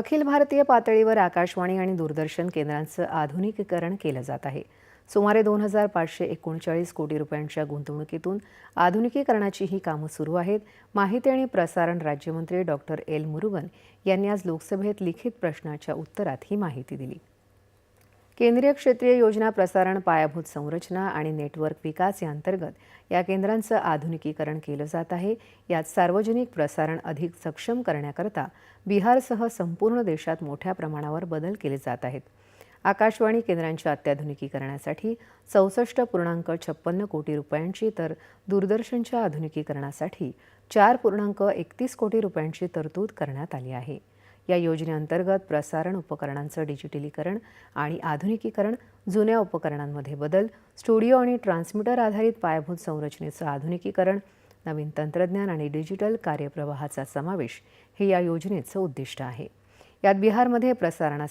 अखिल भारतीय पातळीवर आकाशवाणी आणि दूरदर्शन केंद्रांचं आधुनिकीकरण केलं जात आहे. सुमारे दोन हजार पाचशे एकोणचाळीस कोटी रुपयांच्या गुंतवणुकीतून आधुनिकीकरणाची ही कामं सुरू आहेत. माहिती आणि प्रसारण राज्यमंत्री डॉक्टर एल मुरुगन यांनी आज लोकसभेत लिखित प्रश्नाच्या उत्तरात ही माहिती दिली. केंद्रीय क्षेत्रीय योजना प्रसारण पायाभूत संरचना आणि नेटवर्क विकास या अंतर्गत या केंद्रांचं आधुनिकीकरण केलं जात आहे. यात सार्वजनिक प्रसारण अधिक सक्षम करण्याकरता बिहारसह संपूर्ण देशात मोठ्या प्रमाणावर बदल केले जात आहेत. आकाशवाणी केंद्रांच्या अत्याधुनिकीकरणासाठी चौसष्ट पूर्णांक छप्पन्न कोटी रुपयांची तर दूरदर्शनच्या आधुनिकीकरणासाठी चार पूर्णांक एकतीस कोटी रुपयांची तरतूद करण्यात आली आहे. या योजनेअंतर्गत प्रसारण उपकरणांचं डिजिटलीकरण आणि आधुनिकीकरण जुन्या उपकरणांमध्ये बदल स्टुडिओ आणि ट्रान्समीटर आधारित पायाभूत संरचनेचं आधुनिकीकरण नवीन तंत्रज्ञान आणि डिजिटल कार्यप्रवाहाचा समावेश हे या योजनेचं उद्दिष्ट आहे. यात बिहारमध्ये प्रसारणाचा